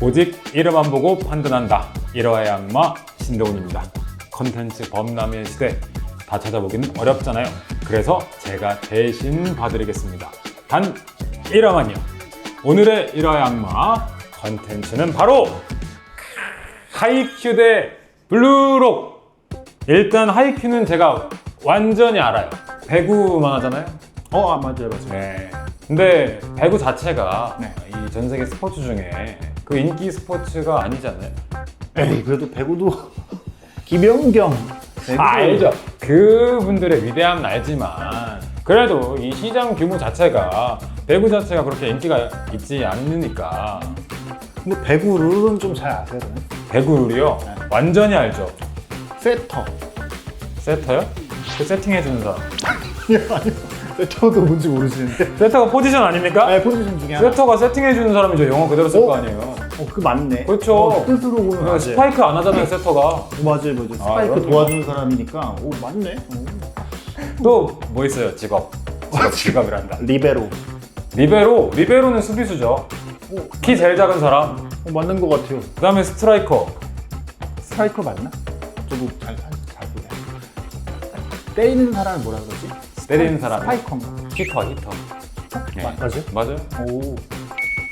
오직 이름만 보고 판단한다. 일화의 악마 신동훈입니다. 컨텐츠 범람의 시대 다 찾아보기는 어렵잖아요. 그래서 제가 대신 봐드리겠습니다. 단 1화만요. 오늘의 일화의 악마 컨텐츠는 바로 하이큐 대 블루록. 일단 하이큐는 제가 완전히 알아요. 배구만 하잖아요. 어, 아, 맞아요, 맞아요. 네. 근데 배구 자체가 네. 이전 세계 스포츠 중에 그 인기 스포츠가 아니잖아요. 에이, 그래도 배구도 김연경. 아, 알죠. 그분들의 위대함은 알지만 그래도 이 시장 규모 자체가 배구 자체가 그렇게 인기가 있지 않으니까 근데 배구 룰은 좀 잘 아세요? 배구를요 완전히 알죠. 세터. 세터요? 그 세팅해 주는 사람. 아니요. 세터도 뭔지 모르시는데. 세터가 포지션 아닙니까? 아, 포지션 중에 하나. 세터가 세팅해주는 사람이죠. 영어 그대로 쓸 어? 거 아니에요. 어, 그 맞네. 그렇죠. 어, 뜻으로 보면 맞아요. 스파이크 안 하잖아요, 세터가. 어, 맞아요, 맞아요. 스파이크 그럼요. 도와주는 사람이니까. 오, 맞네. 어. 또뭐 있어요, 직업. 직업, 직업이란다. 리베로. 리베로, 리베로는 수비수죠. 키 제일 작은 사람. 어, 맞는 것 같아요. 그 다음에 스트라이커. 스트라이커 맞나? 저도 잘, 잘, 잘 보네. 때리는 사람을 뭐라 그러지? 때리는 사람. 스파이커인가? 히터, 히터. 네. 마- 맞아요? 맞아요. 오.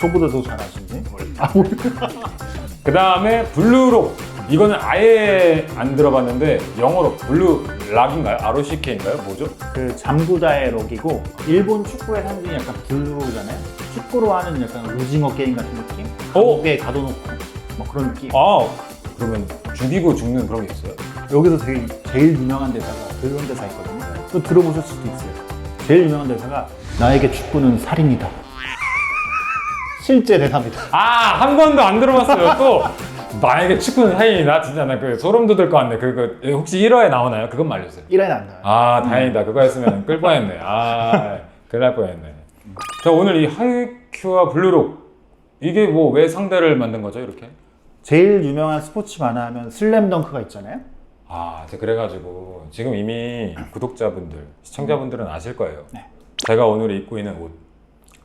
저보다 더 잘 아시네. 아, 뭐. 그 다음에 블루록. 이거는 아예 안 들어봤는데 영어로 블루락인가요? ROCK인가요? 뭐죠? 그 잠구자의 록이고 일본 축구의 상징이 약간 블루잖아요. 축구로 하는 약간 오징어 게임 같은 느낌. 오! 감옥에 가둬놓고 뭐 그런 느낌. 아, 그러면 죽이고 죽는 그런 게 있어요? 여기서 되게 제일 유명한 대사가 그런 대사 있거든요. 또 들어보실 수도 있어요. 제일 유명한 대사가 나에게 축구는 살인이다. 실제 대사입니다. 아, 한 번도 안 들어봤어요. 또 나에게 축구는 사인이다. 진짜 나 그 소름 돋을 것 같네. 그거 혹시 1화에 나오나요? 그건 말해주세요. 1화에 안 나와요. 아, 다행이다. 그거 했으면 끌 뻔했네. 아, 큰일 날 뻔했네. 자, 오늘 이 하이큐와 블루록 이게 뭐 왜 상대를 만든 거죠, 이렇게? 제일 유명한 스포츠 만화 하면 슬램덩크가 있잖아요. 아, 그래가지고 지금 이미 구독자분들, 시청자분들은 아실 거예요. 네. 제가 오늘 입고 있는 옷,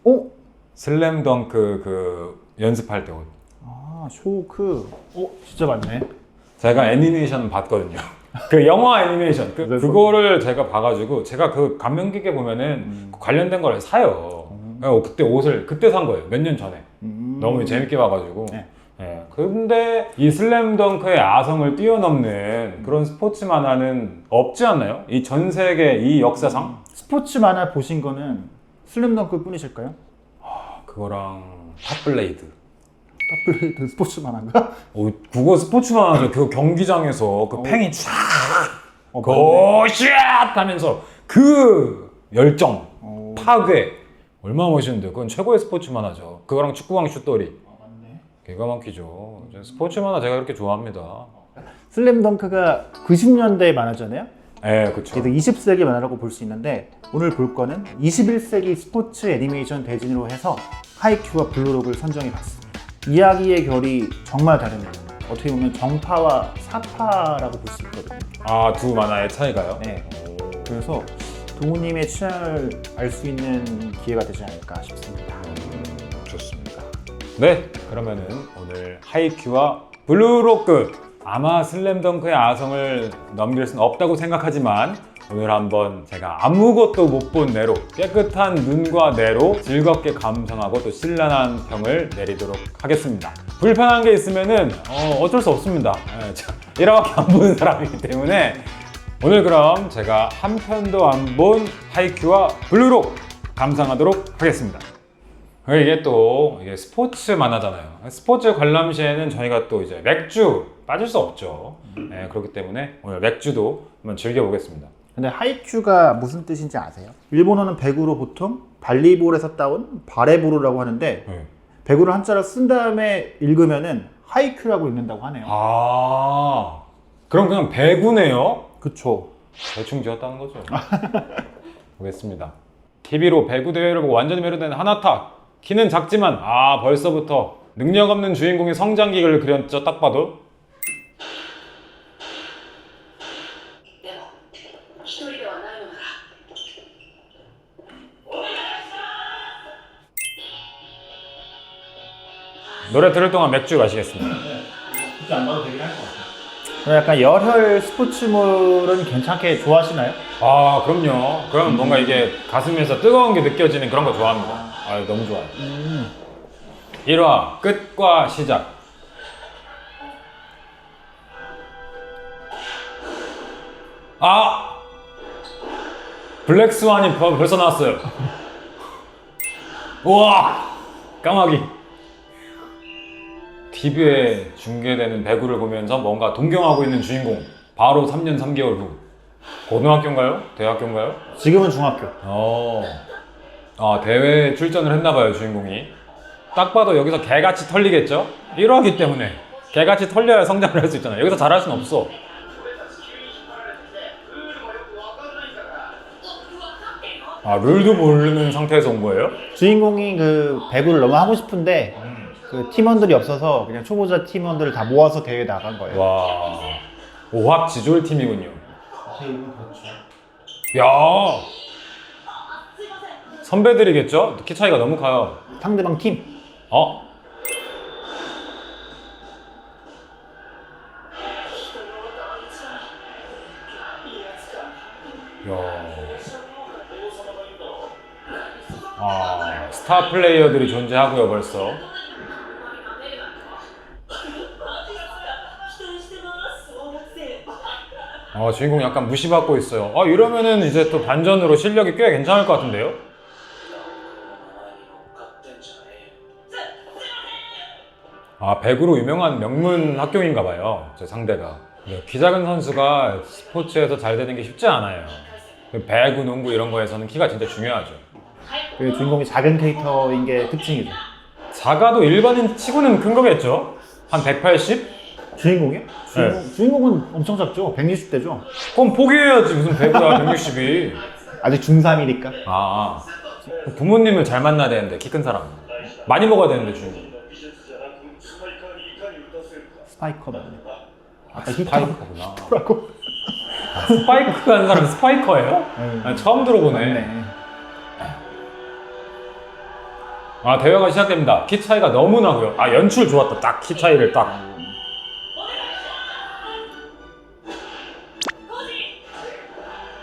오? 슬램덩크 그 연습할 때 옷. 아, 쇼크. 오, 진짜 맞네. 제가 애니메이션 봤거든요. 그 영화 애니메이션 그? 그거를 제가 봐가지고 제가 그 감명 깊게 보면은 그 관련된 걸 사요. 그래서 그때 옷을 그때 산 거예요. 몇 년 전에. 음. 너무 재밌게 봐가지고. 네. 예. 근데 이 슬램덩크의 아성을 뛰어넘는 그런 스포츠 만화는 없지 않나요? 이 전 세계 이 역사상 스포츠 만화 보신 거는 슬램덩크 뿐이실까요? 그거랑 탑블레이드. 더블레이드 스포츠 만화인가? 어, 그거 스포츠 만화죠. 그 경기장에서 그 어. 팽이 쫙 어, 고샷 하면서 그 열정, 어, 파괴 얼마나 멋있는데 그건 최고의 스포츠 만화죠. 그거랑 축구왕 슛돌이. 기가 막히죠. 저 스포츠 만화 제가 이렇게 좋아합니다. 슬램덩크가 90년대 만화잖아요. 예, 그렇죠. 그래서 20세기 만화라고 볼 수 있는데 오늘 볼 거는 21세기 스포츠 애니메이션 대진으로 해서 하이큐와 블루록을 선정해 봤습니다. 이야기의 결이 정말 다릅니다. 어떻게 보면 정파와 사파라고 볼 수 있거든요. 아, 두 만화의 차이가요? 네. 그래서 동우님의 취향을 알 수 있는 기회가 되지 않을까 싶습니다. 좋습니다. 네, 그러면은 오늘 하이큐와 블루로크 아마 슬램덩크의 아성을 넘길 수는 없다고 생각하지만 오늘 한번 제가 아무것도 못 본 내로 깨끗한 눈과 뇌로 즐겁게 감상하고 또 신랄한 평을 내리도록 하겠습니다. 불편한 게 있으면은 어, 어쩔 수 없습니다. 예, 자, 1화밖에 안 보는 사람이기 때문에 오늘 그럼 제가 한 편도 안 본 하이큐와 블루록 감상하도록 하겠습니다. 이게 또 이게 스포츠 만화잖아요. 스포츠 관람 시에는 저희가 또 이제 맥주 빠질 수 없죠. 네, 그렇기 때문에 오늘 맥주도 한번 즐겨보겠습니다. 근데 하이큐가 무슨 뜻인지 아세요? 일본어는 배구로 보통 발리볼에서 따온 바레보르라고 하는데 네. 배구를 한자로 쓴 다음에 읽으면은 하이큐라고 읽는다고 하네요. 아, 그럼 그냥 배구네요? 그쵸. 대충 지었다는 거죠. 보겠습니다. TV로 배구 대회를 보고 완전히 매료된 하나타. 키는 작지만 아 벌써부터 능력 없는 주인공의 성장기를 그렸죠 딱 봐도 노래 들을 동안 맥주 마시겠습니다 네, 굳이 안 봐도 되긴 할 것 같아요. 약간 열혈 스포츠물은 괜찮게 좋아하시나요? 아 그럼요 그럼 뭔가 이게 가슴에서 뜨거운 게 느껴지는 그런 거 좋아합니다 아 너무 좋아요. 1화 끝과 시작. 아 블랙 스완이 벌- 벌써 나왔어요. 우와 까마귀. TV에 중계되는 배구를 보면서 뭔가 동경하고 있는 주인공. 바로 3년 3개월 후. 고등학교인가요? 대학교인가요? 지금은 중학교. 어. 아, 대회 출전을 했나봐요, 주인공이. 딱 봐도 여기서 개같이 털리겠죠? 1화기 때문에. 개같이 털려야 성장을 할 수 있잖아요. 여기서 잘할 순 없어. 아, 룰도 모르는 상태에서 온 거예요? 주인공이 그 배구를 너무 하고 싶은데 그 팀원들이 없어서 그냥 초보자 팀원들을 다 모아서 대회 나간 거예요. 와. 오합지졸 팀이군요. 야. 선배들이겠죠? 키 차이가 너무 커요. 상대방 팀. 어? 야. 아, 스타 플레이어들이 존재하고요, 벌써. 아, 주인공 약간 무시받고 있어요. 아, 이러면은 이제 또 반전으로 실력이 꽤 괜찮을 것 같은데요? 아, 배구로 유명한 명문 학교인가 봐요. 저 상대가. 네, 기작은 선수가 스포츠에서 잘 되는 게 쉽지 않아요. 그 배구, 농구 이런 거에서는 키가 진짜 중요하죠. 그 주인공이 작은 캐릭터인 게 특징이죠. 작아도 일반인 치고는 큰 거겠죠? 한 180? 주인공이요? 주인공, 주인공은 엄청 작죠. 160대죠. 그럼 포기해야지. 무슨 배구야, 160이. 아직 중3이니까. 아, 부모님을 잘 만나야 되는데, 키 큰 사람. 많이 먹어야 되는데, 주인공. 스파이커 맞네. 아까 히터. 스파이커구나. 라고 아, 스파이크 하는 사람 스파이커예요? 네. 아, 처음 들어보네. 맞네. 아 대화가 시작됩니다. 키 차이가 너무 나고요. 아 연출 좋았다. 딱 키 차이를 딱.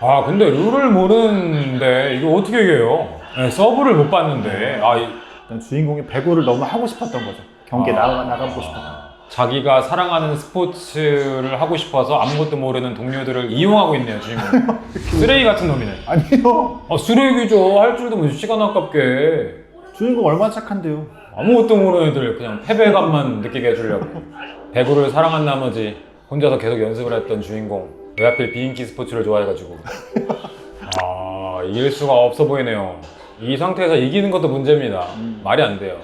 아 근데 룰을 모르는데 이거 어떻게 이겨요? 네, 서브를 못 봤는데 아, 이- 일단 주인공이 배구를 너무 하고 싶었던 거죠. 경기에 아. 나가, 나가보고 싶었던 거. 자기가 사랑하는 스포츠를 하고 싶어서 아무것도 모르는 동료들을 이용하고 있네요 주인공. 쓰레기 같은 놈이네. 아니요. 아 쓰레기죠. 할 줄도 모르 시간 아깝게. 주인공 얼마나 착한데요. 아무것도 모르는 애들 그냥 패배감만 느끼게 해주려고 배구를 사랑한 나머지 혼자서 계속 연습을 했던 주인공 왜 하필 비인기 스포츠를 좋아해가지고 아 이길 수가 없어 보이네요 이 상태에서 이기는 것도 문제입니다 말이 안 돼요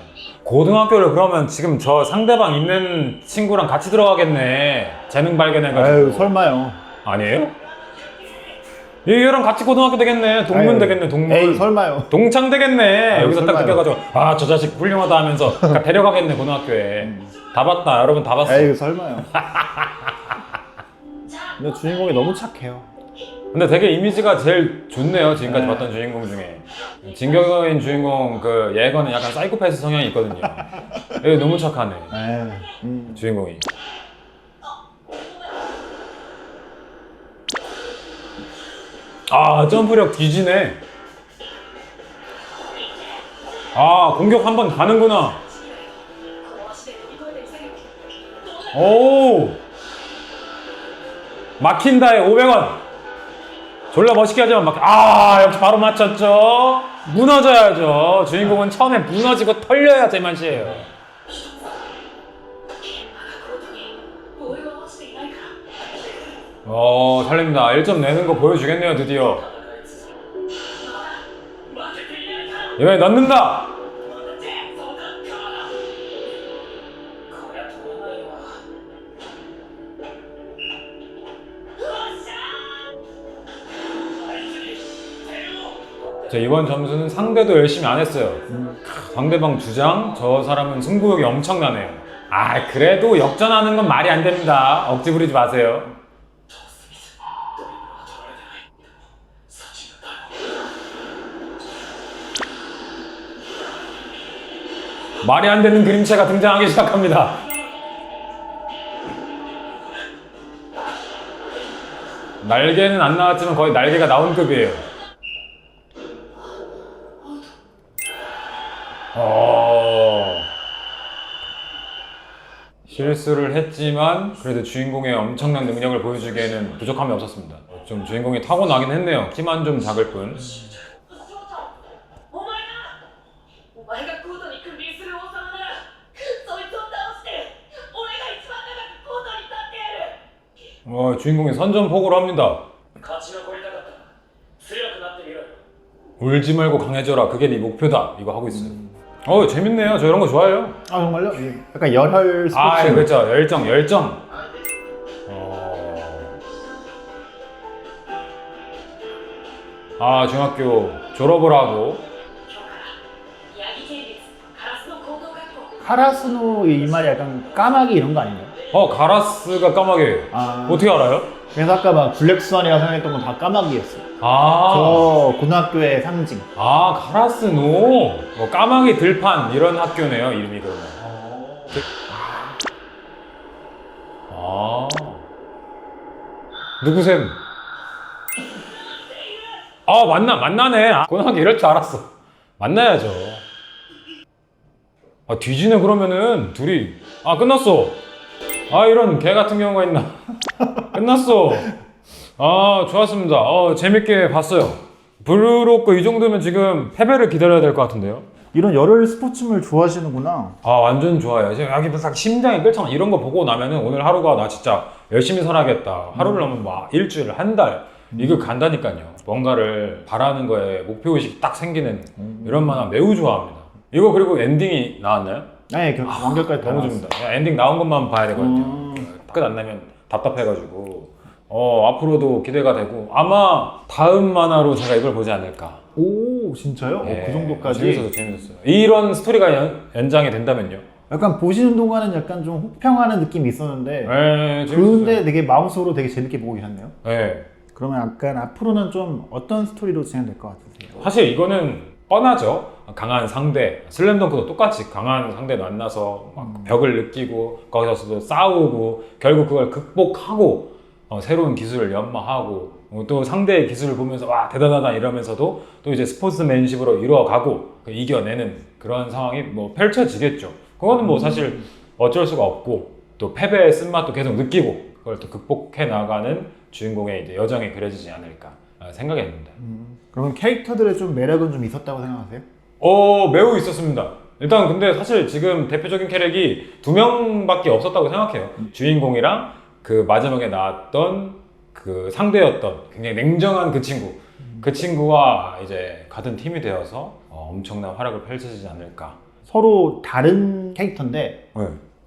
고등학교를 그러면 지금 저 상대방 있는 친구랑 같이 들어가겠네 재능 발견해가지고 아유 설마요. 아니에요? 얘랑 같이 고등학교 되겠네 동문 아유, 되겠네 동문 에이 설마요. 동창 되겠네. 아유, 여기서 딱 설마요. 느껴가지고 아 저 자식 훌륭하다 하면서 그러니까 데려가겠네 고등학교에. 다 봤다 여러분 다 봤어. 에이 설마요. 근데 주인공이 너무 착해요. 근데 되게 이미지가 제일 좋네요 지금까지 네. 봤던 주인공 중에. 진격인 주인공 그 예거는 약간 사이코패스 성향이 있거든요. 얘 너무 착하네 에이, 음. 주인공이. 아 점프력 뒤지네. 아 공격 한 번 가는구나. 오! 막힌다에 500원! 졸라 멋있게 하지만 막, 아, 역시 바로 맞췄죠? 무너져야죠. 주인공은 처음에 무너지고 털려야 제맛이에요. 어, 살립니다. 1점 내는 거 보여주겠네요, 드디어. 이번에 넣는다! 자, 이번 점수는 상대도 열심히 안 했어요. 상대방 주장, 저 사람은 승부욕이 엄청나네요. 아, 그래도 역전하는 건 말이 안 됩니다. 억지 부리지 마세요. 말이 안 되는 그림체가 등장하기 시작합니다. 날개는 안 나왔지만 거의 날개가 나온 급이에요. 어... 실수를 했지만 그래도 주인공의 엄청난 능력을 보여주기에는 부족함이 없었습니다. 좀 주인공이 타고나긴 했네요. 키만 좀 작을 뿐. お前だお前がコートに君臨する王様ならそいつを倒して俺が一番長くコートに立ってやる 어, 주인공이 선전포고를 합니다. 勝ち残りたかった強くなってみろよ 울지 말고 강해져라. 그게 네 목표다. 이거 하고 있어요. 어, 재밌네요. 저 이런 거 좋아해요. 아 정말요? 예. 약간 열혈 스포츠. 아, 그렇죠. 열정, 열정. 어... 아, 중학교 졸업을 하고 今日から宮城県立カラスの高等学校 카라스노 이 말이 약간 까마귀 이런 거 아닌가요? 어, 가라스가 까마귀예요. 아. 어떻게 알아요? 그래서 아까 막 블랙스완이라고 생각했던 건 다 까마귀였어요. 아, 저 고등학교의 상징. 아, 가라스노. 뭐 까마귀 들판 이런 학교네요. 이름이 그러면. 아. 누구셈? 아, 만나, 만나네. 아, 고등학교 이럴 줄 알았어. 만나야죠. 아, 뒤지네, 그러면은. 둘이. 아, 끝났어. 아, 이런 개 같은 경우가 있나. 끝났어. 아, 좋았습니다. 어, 재밌게 봤어요. 블루로크 이 정도면 지금 패배를 기다려야 될 것 같은데요? 이런 열혈 스포츠물 좋아하시는구나. 아 완전 좋아요. 지금 여기 딱 심장이 끌창 이런 거 보고 나면은 오늘 하루가 나 진짜 열심히 살아야겠다. 하루를 넘으면 막 일주일, 한 달. 이거 간다니까요. 뭔가를 바라는 거에 목표 의식이 딱 생기는 이런 만화 매우 좋아합니다. 이거 그리고 엔딩이 나왔나요? 네, 결, 완결까지 다 너무. 줍니다. 그냥 엔딩 나온 것만 봐야 되거든요. 음. 끝안 나면 답답해가지고 어 앞으로도 기대가 되고 아마 다음 만화로 제가 이걸 보지 않을까. 오, 진짜요? 어, 예, 그 정도까지. 재밌어서 재밌었어요. 이런 스토리가 연, 연장이 된다면요? 약간 보시는 동안은 약간 좀 혹평하는 느낌이 있었는데 네, 그런데 되게 마음속으로 되게 재밌게 보고 계셨네요. 네. 그러면 약간 앞으로는 좀 어떤 스토리로 진행될 것 같으세요? 사실 이거는 뻔하죠. 강한 상대, 슬램덩크도 똑같이 강한 상대 만나서 막 벽을 느끼고 거기서도 싸우고 결국 그걸 극복하고 어, 새로운 기술을 연마하고 어, 또 상대의 기술을 보면서 와 대단하다 이러면서도 또 이제 스포츠맨십으로 이루어가고 그 이겨내는 그런 상황이 뭐 펼쳐지겠죠. 그거는 뭐 사실 어쩔 수가 없고 또 패배의 쓴맛도 계속 느끼고 그걸 또 극복해 나가는 주인공의 이제 여정이 그려지지 않을까 아, 생각이 듭니다. 그러면 캐릭터들의 좀 매력은 좀 있었다고 생각하세요? 어 매우 있었습니다. 일단 근데 사실 지금 대표적인 캐릭이 두 명밖에 없었다고 생각해요. 주인공이랑 그 마지막에 나왔던 그 상대였던 굉장히 냉정한 그 친구. 그 친구와 이제 같은 팀이 되어서 어, 엄청난 활약을 펼쳐지지 않을까. 서로 다른 캐릭터인데 네.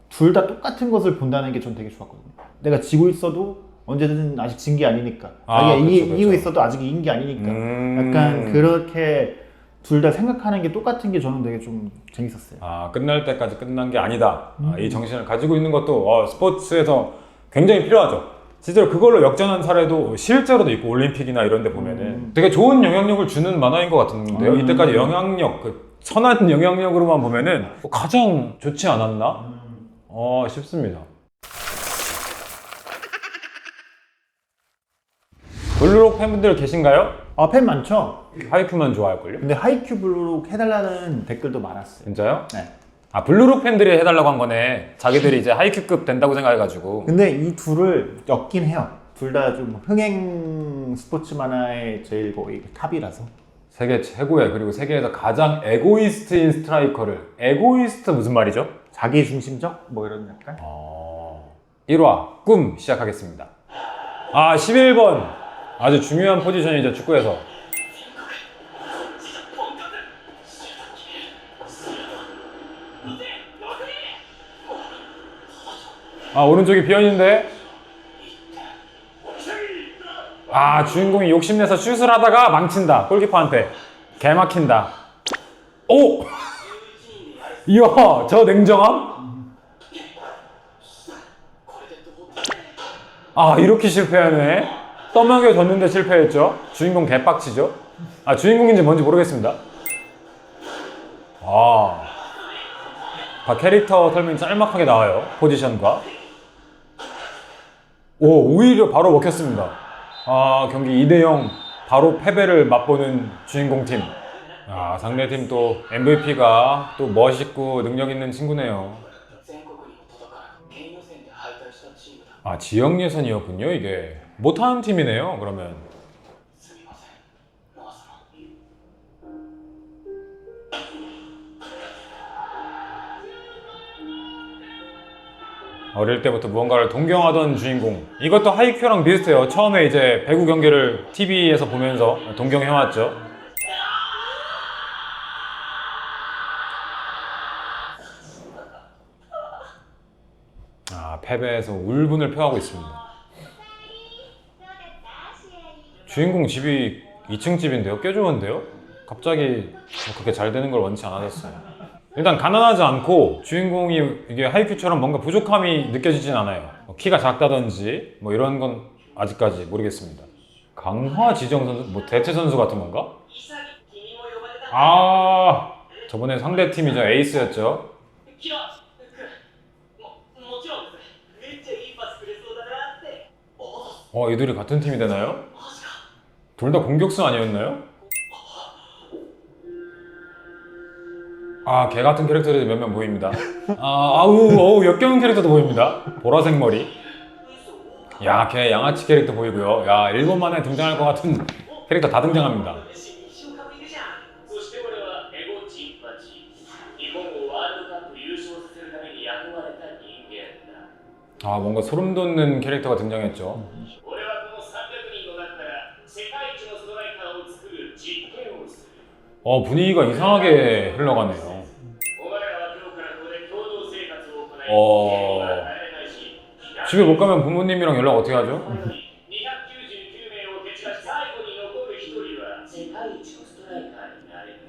둘 다 똑같은 것을 본다는 게 전 되게 좋았거든요. 내가 지고 있어도 언제든 아직 진 게 아니니까. 아, 자기가 그쵸, 그쵸. 이기고 있어도 아직 이긴 게 아니니까. 음. 약간 그렇게 둘 다 생각하는 게 똑같은 게 저는 되게 좀 재밌었어요. 아 끝날 때까지 끝난 게 아니다. 아, 이 정신을 가지고 있는 것도 어, 스포츠에서 굉장히 필요하죠. 실제로 그걸로 역전한 사례도 실제로도 있고 올림픽이나 이런 데 보면은 되게 좋은 영향력을 주는 만화인 것 같은데요. 음. 이때까지 영향력, 그 선한 영향력으로만 보면은 가장 좋지 않았나? 어, 싶습니다. 블루록 팬분들 계신가요? 아, 팬 많죠? 하이큐만 좋아할걸요? 근데 하이큐 블루록 해달라는 댓글도 많았어요. 진짜요? 네. 아 블루록 팬들이 해달라고 한 거네. 자기들이 이제 하이큐급 된다고 생각해가지고. 근데 이 둘을 엮긴 해요. 둘 다 좀 흥행 스포츠 만화의 제일 거의 탑이라서. 세계 최고의 그리고 세계에서 가장 에고이스트인 스트라이커를 에고이스트 무슨 말이죠? 자기 중심적? 뭐 이런 약간? 어... 1화 꿈 시작하겠습니다. 아 11번 아주 중요한 포지션이죠 축구에서. 아 오른쪽이 비어있는데? 아 주인공이 욕심내서 슛을 하다가 망친다 골키퍼한테. 개 막힌다. 오! 이야 저 냉정함? 아 이렇게 실패하네 떠먹여 줬는데 실패했죠. 주인공 개빡치죠. 아 주인공인지 뭔지 모르겠습니다. 아, 다 캐릭터 설명이 짤막하게 나와요. 포지션과. 오, 오히려 바로 먹혔습니다. 아, 경기 2대0 바로 패배를 맛보는 주인공 팀. 아, 상대팀 또 MVP가 또 멋있고 능력 있는 친구네요. 아, 지역 예선이었군요, 이게. 못하는 팀이네요 그러면. 어릴 때부터 무언가를 동경하던 주인공. 이것도 하이큐랑 비슷해요. 처음에 이제 배구 경기를 TV에서 보면서 동경해왔죠. 아 패배에서 울분을 표하고 있습니다. 주인공 집이 2층 집인데요? 꽤 좋은데요? 갑자기 그렇게 잘 되는 걸 원치 않았어요. 일단 가난하지 않고 주인공이 이게 하이큐처럼 뭔가 부족함이 느껴지진 않아요. 뭐 키가 작다든지 뭐 이런 건 아직까지 모르겠습니다. 강화 지정 선수? 뭐 대체 선수 같은 건가? 아 저번에 상대 팀이죠 에이스였죠. 어 이들이 같은 팀이 되나요? 둘 다 공격수 아니었나요? 아, 개 같은 캐릭터들이 몇 명 보입니다. 아, 아우, 어우, 역겨운 캐릭터도 보입니다. 보라색 머리. 야, 걔 양아치 캐릭터 보이고요. 야, 일본 만에 등장할 것 같은 캐릭터 다 등장합니다. 아, 뭔가 소름 돋는 캐릭터가 등장했죠. 어, 분위기가 이상하게 흘러가네요. 어... 집에 못 가면 부모님이랑 연락 어떻게 하죠?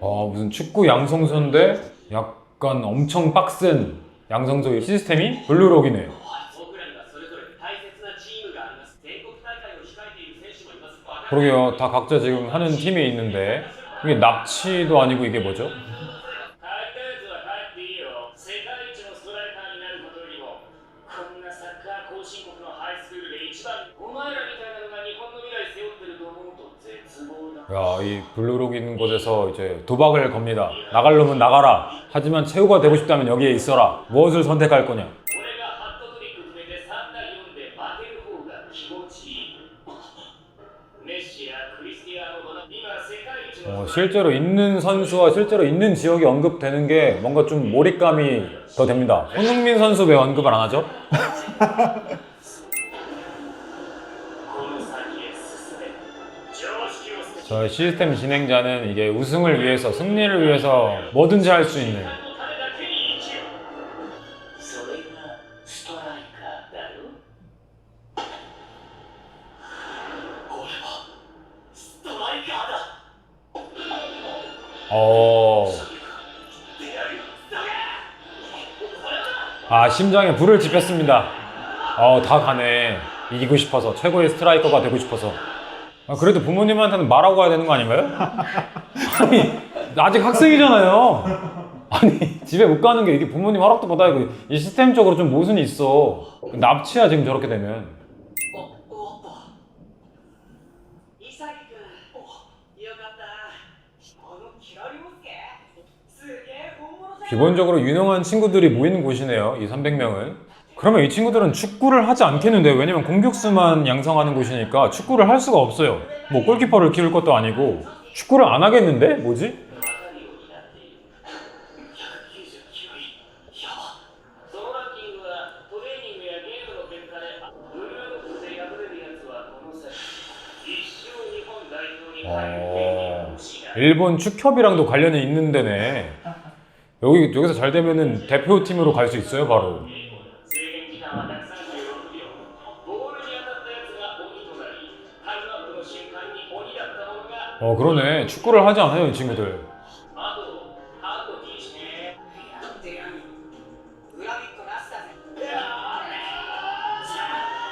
아 무슨 축구 양성소인데 약간 엄청 빡센 양성소의 시스템이 블루록이네요 그러게요 다 각자 지금 하는 팀이 있는데 이게 납치도 아니고 이게 뭐죠? 야, 이 블루록 있는 곳에서 이제 도박을 겁니다. 나갈 놈은 나가라. 하지만 최후가 되고 싶다면 여기에 있어라. 무엇을 선택할 거냐? 실제로 있는 선수와 실제로 있는 지역이 언급되는 게 뭔가 좀 몰입감이 더 됩니다. 손흥민 선수 왜 언급을 안 하죠? 저 시스템 진행자는 이게 우승을 위해서 승리를 위해서 뭐든지 할 수 있는 아 심장에 불을 지폈습니다. 어, 다 가네. 이기고 싶어서 최고의 스트라이커가 되고 싶어서. 아, 그래도 부모님한테는 말하고 가야 되는 거 아닌가요? 아니 아직 학생이잖아요. 아니 집에 못 가는 게 이게 부모님 허락도 받아야 고이 시스템적으로 좀 모순이 있어. 납치야 지금 저렇게 되면. 기본적으로 유능한 친구들이 모인 곳이네요. 이 300명은. 그러면 이 친구들은 축구를 하지 않겠는데 왜냐면 공격수만 양성하는 곳이니까 축구를 할 수가 없어요. 뭐 골키퍼를 키울 것도 아니고 축구를 안 하겠는데? 뭐지? 어... 일본 축협이랑도 관련이 있는 데네. 여기 여기서 잘 되면은 대표팀으로 갈 수 있어요 바로. 어 그러네 축구를 하지 않아요 이 친구들.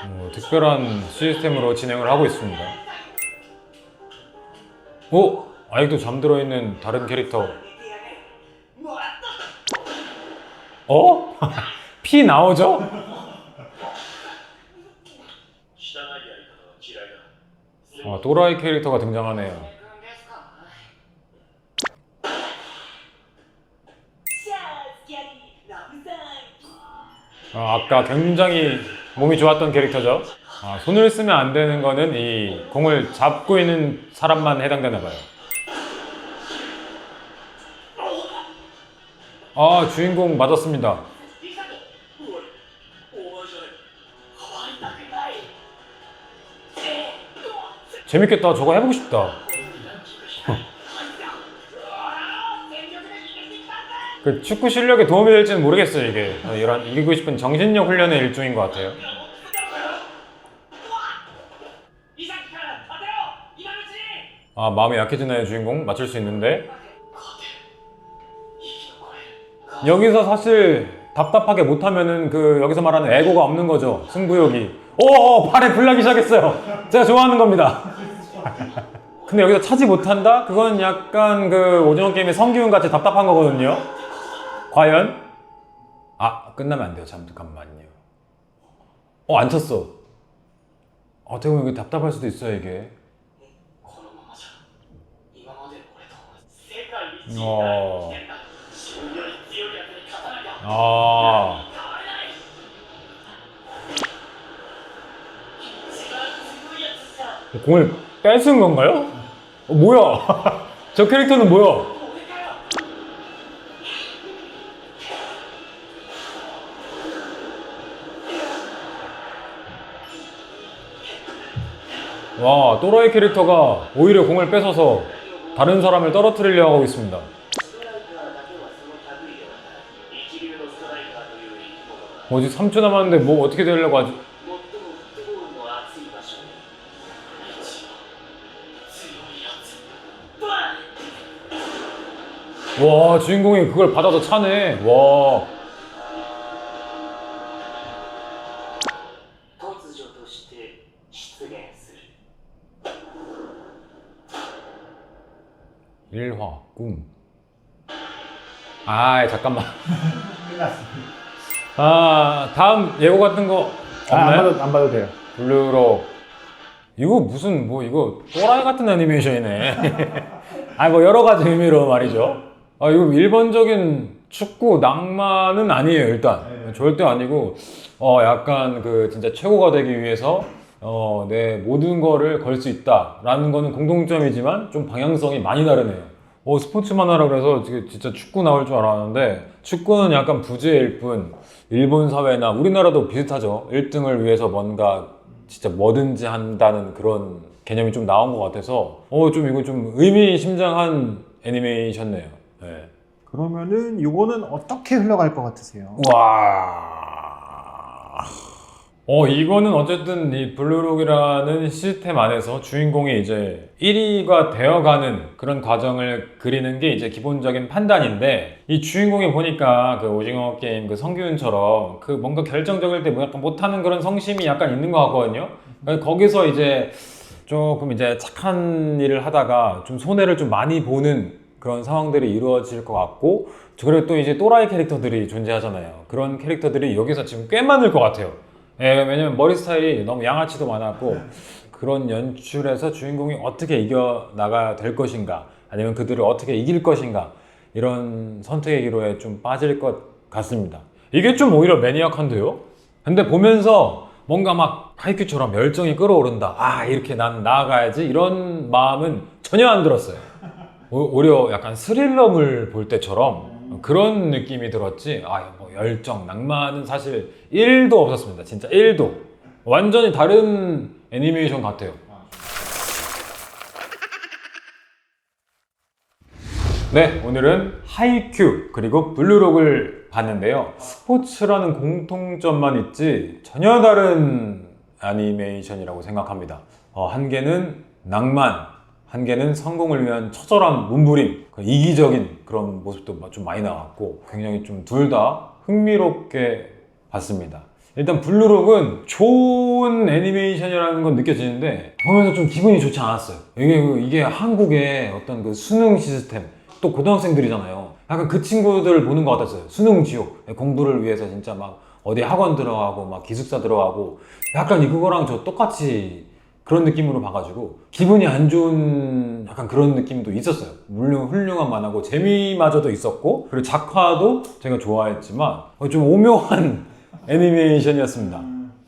어, 특별한 시스템으로 진행을 하고 있습니다. 오 아직도 잠들어 있는 다른 캐릭터. 어? 피 나오죠? 아, 도라이 캐릭터가 등장하네요. 아, 아까 굉장히 몸이 좋았던 캐릭터죠. 아, 손을 쓰면 안 되는 거는 이 공을 잡고 있는 사람만 해당되나 봐요. 아 주인공 맞았습니다. 재밌겠다. 저거 해보고 싶다. 그 축구 실력에 도움이 될지는 모르겠어요 이게 이런 이기고 싶은 정신력 훈련의 일종인 것 같아요. 아 마음이 약해지나요 주인공 맞출 수 있는데 여기서 사실 답답하게 못하면은 그 여기서 말하는 에고가 없는 거죠. 승부욕이. 오, 어, 발에 불나기 시작했어요. 제가 좋아하는 겁니다. 근데 여기서 차지 못한다? 그건 약간 그 오징어 게임의 성기훈 같이 답답한 거거든요. 과연? 아, 끝나면 안 돼요. 잠깐만요. 어, 안 쳤어. 아, 어떻게 보면 이게 답답할 수도 있어요, 이게. 어... 아. 공을 뺏은 건가요? 어, 뭐야? 저 캐릭터는 뭐야? 와, 또라이 캐릭터가 오히려 공을 뺏어서 다른 사람을 떨어뜨리려 하고 있습니다. 어디 3초 남았는데 뭐 어떻게 되려고 하지? 와 주인공이 그걸 받아서 차네. 와. 일화 꿈아 잠깐만. 끝났어 아, 다음 예고 같은 거 아, 안 없나요? 봐도 안 봐도 돼요. 블루로. 이거 무슨 뭐 이거 또라이 같은 애니메이션이네. 아니 뭐 여러 가지 의미로 말이죠. 아 이거 일반적인 축구 낭만은 아니에요 일단 절대 아니고 어 약간 그 진짜 최고가 되기 위해서 어 내 모든 거를 걸 수 있다라는 거는 공통점이지만 좀 방향성이 많이 다르네요. 어 스포츠 만화라 그래서 진짜 축구 나올 줄 알았는데 축구는 약간 부재일 뿐 일본 사회나 우리나라도 비슷하죠. 1등을 위해서 뭔가 진짜 뭐든지 한다는 그런 개념이 좀 나온 것 같아서 어 좀 이거 좀 의미심장한 애니메이션네요. 네. 그러면은 이거는 어떻게 흘러갈 것 같으세요? 와. 어 이거는 어쨌든 이 블루록이라는 시스템 안에서 주인공이 이제 1위가 되어가는 그런 과정을 그리는 게 이제 기본적인 판단인데 이 주인공이 보니까 그 오징어 게임 그 성균처럼 그 뭔가 결정적일 때뭐 약간 못하는 그런 성심이 약간 있는 것 같거든요. 거기서 이제 조금 이제 착한 일을 하다가 좀 손해를 좀 많이 보는 그런 상황들이 이루어질 것 같고 그리고 또 이제 또라이 캐릭터들이 존재하잖아요. 그런 캐릭터들이 여기서 지금 꽤 많을 것 같아요. 예, 왜냐면 머리 스타일이 너무 양아치도 많았고 그런 연출에서 주인공이 어떻게 이겨 나가야 될 것인가 아니면 그들을 어떻게 이길 것인가 이런 선택의 기로에 좀 빠질 것 같습니다. 이게 좀 오히려 매니악한데요? 근데 보면서 뭔가 막 하이큐처럼 열정이 끌어오른다. 아, 이렇게 난 나아가야지. 이런 마음은 전혀 안 들었어요. 오- 오히려 약간 스릴러물 볼 때처럼 그런 느낌이 들었지. 아, 뭐 열정, 낭만은 사실 1도 없었습니다. 진짜 1도. 완전히 다른 애니메이션 같아요. 네, 오늘은 하이큐 그리고 블루록을 봤는데요. 스포츠라는 공통점만 있지 전혀 다른 애니메이션이라고 생각합니다. 어, 한 개는 낭만, 한 개는 성공을 위한 처절한 몸부림, 그 이기적인 그런 모습도 좀 많이 나왔고 굉장히 좀 둘 다 흥미롭게 봤습니다. 일단 블루록은 좋은 애니메이션이라는 건 느껴지는데 보면서 좀 기분이 좋지 않았어요. 이게 그- 이게 한국의 어떤 그 수능 시스템 또 고등학생들이잖아요. 약간 그 친구들 보는 것 같았어요. 수능 지옥. 공부를 위해서 진짜 막 어디 학원 들어가고 막 기숙사 들어가고 약간 이 그거랑 저 똑같이 그런 느낌으로 봐가지고 기분이 안 좋은 약간 그런 느낌도 있었어요. 물론 훌륭한 만화고 재미마저도 있었고 그리고 작화도 제가 좋아했지만 어, 좀 오묘한 애니메이션이었습니다.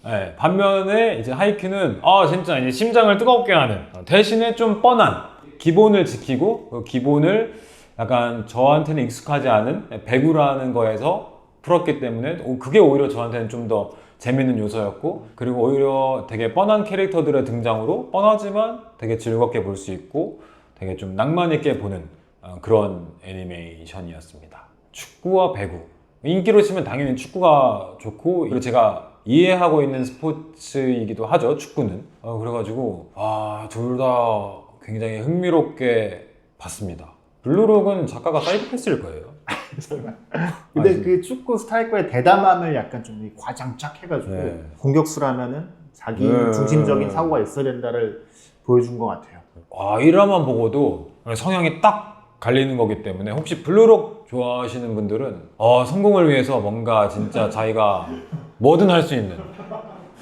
네, 반면에 이제 하이큐는 아 진짜 이제 심장을 뜨겁게 하는 어, 대신에 좀 뻔한 기본을 지키고 그 기본을 약간 저한테는 익숙하지 않은 배구라는 거에서 풀었기 때문에 오, 그게 오히려 저한테는 좀더 재밌는 요소였고 그리고 오히려 되게 뻔한 캐릭터들의 등장으로 뻔하지만 되게 즐겁게 볼 수 있고 되게 좀 낭만 있게 보는 어, 그런 애니메이션이었습니다. 축구와 배구 인기로 치면 당연히 축구가 좋고 그리고 제가 이해하고 있는 스포츠이기도 하죠 축구는 어, 그래가지고 아둘 다 굉장히 흥미롭게 봤습니다. 블루록은 작가가 사이코패스일 거예요. 설마. 근데 아니, 그 축구 스트라이커의 대담함을 약간 좀 과장착 해가지고 네. 공격수라면은 자기 네. 중심적인 사고가 있어야 된다를 보여준 것 같아요. 아, 이 드라마 보고도 성향이 딱 갈리는 거기 때문에 혹시 블루록 좋아하시는 분들은 어, 성공을 위해서 뭔가 진짜 자기가 뭐든 할 수 있는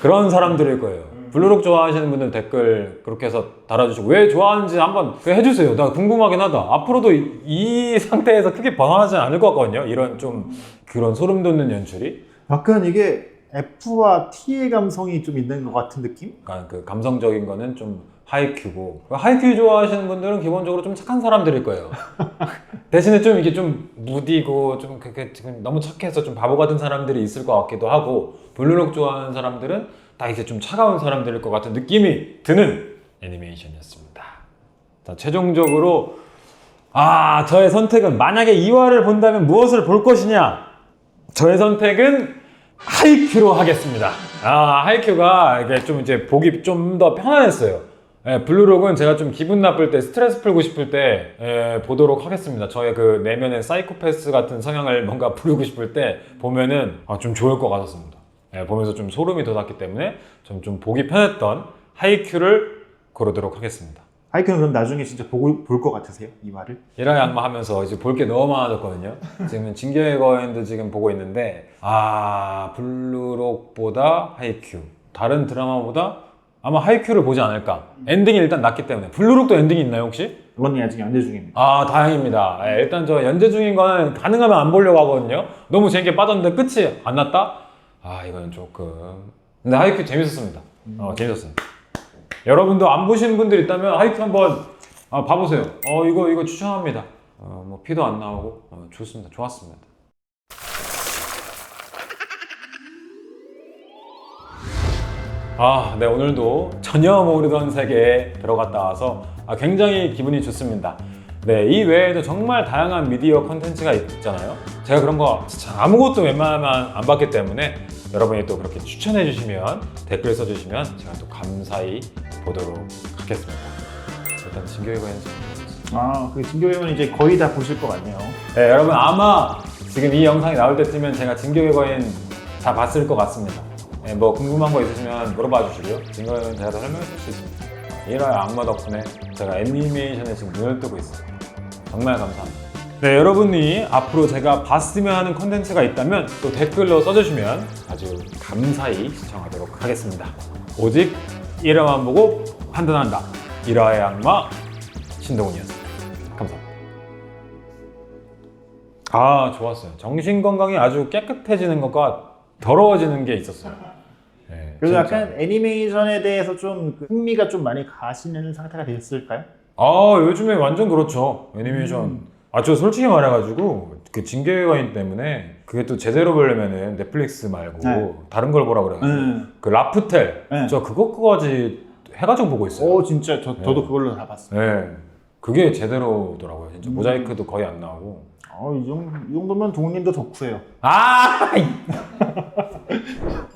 그런 사람들일 거예요. 블루록 좋아하시는 분들 댓글 그렇게 해서 달아주시고 왜 좋아하는지 한번 그 해주세요. 나 궁금하긴 하다. 앞으로도 이, 이 상태에서 크게 변화하지 않을 것 같거든요. 이런 좀 그런 소름 돋는 연출이. 약간 이게 F와 T의 감성이 좀 있는 것 같은 느낌? 약간 그 감성적인 거는 좀 하이큐고 하이큐 좋아하시는 분들은 기본적으로 좀 착한 사람들일 거예요. 대신에 좀 이게 좀 무디고 좀 그게 지금 너무 착해서 좀 바보 같은 사람들이 있을 것 같기도 하고 블루록 좋아하는 사람들은 다 이제 좀 차가운 사람들일 것 같은 느낌이 드는 애니메이션이었습니다. 자, 최종적으로 아 저의 선택은 만약에 2화를 본다면 무엇을 볼 것이냐? 저의 선택은 하이큐로 하겠습니다. 아, 하이큐가 이게 좀 이제 보기 좀 더 편안했어요. 예, 블루록은 제가 좀 기분 나쁠 때, 스트레스 풀고 싶을 때 예, 보도록 하겠습니다. 저의 그 내면의 사이코패스 같은 성향을 뭔가 부르고 싶을 때 보면은 아, 좀 좋을 것 같았습니다. 예, 보면서 좀 소름이 돋았기 때문에 좀, 좀 보기 편했던 하이큐를 고르도록 하겠습니다. 하이큐는 그럼 나중에 진짜 보고 볼 것 같으세요? 이 말을? 일화 양마 하면서 이제 볼 게 너무 많아졌거든요. 지금 진격의 거인도 지금 보고 있는데 아 블루록보다 하이큐 다른 드라마보다 아마 하이큐를 보지 않을까. 엔딩이 일단 났기 때문에 블루록도 엔딩이 있나요 혹시? 그건 아직 연재 중입니다. 아 다행입니다. 예, 일단 저 연재 중인 거는 가능하면 안 보려고 하거든요. 너무 재밌게 빠졌는데 끝이 안 났다? 아 이거는 조금. 근데 하이큐 재밌었습니다. 어 재밌었어요. 여러분도 안 보신 분들 있다면 하이큐 한번 아, 봐보세요. 어 이거 이거 추천합니다. 어 뭐 피도 안 나오고 어, 좋습니다. 좋았습니다. 아, 네 오늘도 전혀 모르던 세계에 들어갔다 와서 아, 굉장히 기분이 좋습니다. 네, 이 외에도 정말 다양한 미디어 컨텐츠가 있잖아요. 제가 그런 거 진짜 아무것도 웬만하면 안 봤기 때문에 여러분이 또 그렇게 추천해 주시면 댓글 써주시면 제가 또 감사히 보도록 하겠습니다. 일단 거인 아, 그 진교형은 이제 거의 다 보실 것 같네요. 네, 여러분 아마 지금 이 영상이 나올 때쯤엔 제가 거인 다 봤을 것 같습니다. 네, 뭐 궁금한 거 있으시면 물어봐 주시고요. 거인 제가 다 설명해 줄 수 있습니다. 이라의 악마 덕분에 제가 애니메이션에 지금 눈을 뜨고 있어요. 정말 감사합니다. 네, 여러분이 앞으로 제가 봤으면 하는 컨텐츠가 있다면 또 댓글로 써주시면 아주 감사히 시청하도록 하겠습니다. 오직 1화만 보고 판단한다. 1화의 악마 신동훈이었습니다. 감사합니다. 아 좋았어요. 정신 건강이 아주 깨끗해지는 것과 더러워지는 게 있었어요. 네, 그래서 진짜. 약간 애니메이션에 대해서 좀그 흥미가 좀 많이 가시는 상태가 됐을까요? 아 요즘에 완전 그렇죠 애니메이션. 아 저 솔직히 말해가지고 그 징계의 거인 때문에 그게 또 제대로 보려면은 넷플릭스 말고 네. 다른 걸 보라 그래가지고 음. 그 라프텔 네. 저 그거까지 해가지고 보고 있어요. 오, 진짜 저, 저도 네. 그걸로 다 봤어요. 네. 그게 제대로더라고요. 진짜 음. 모자이크도 거의 안 나오고. 어, 이, 정도, 이 정도면 동님도 덕후예요. 아!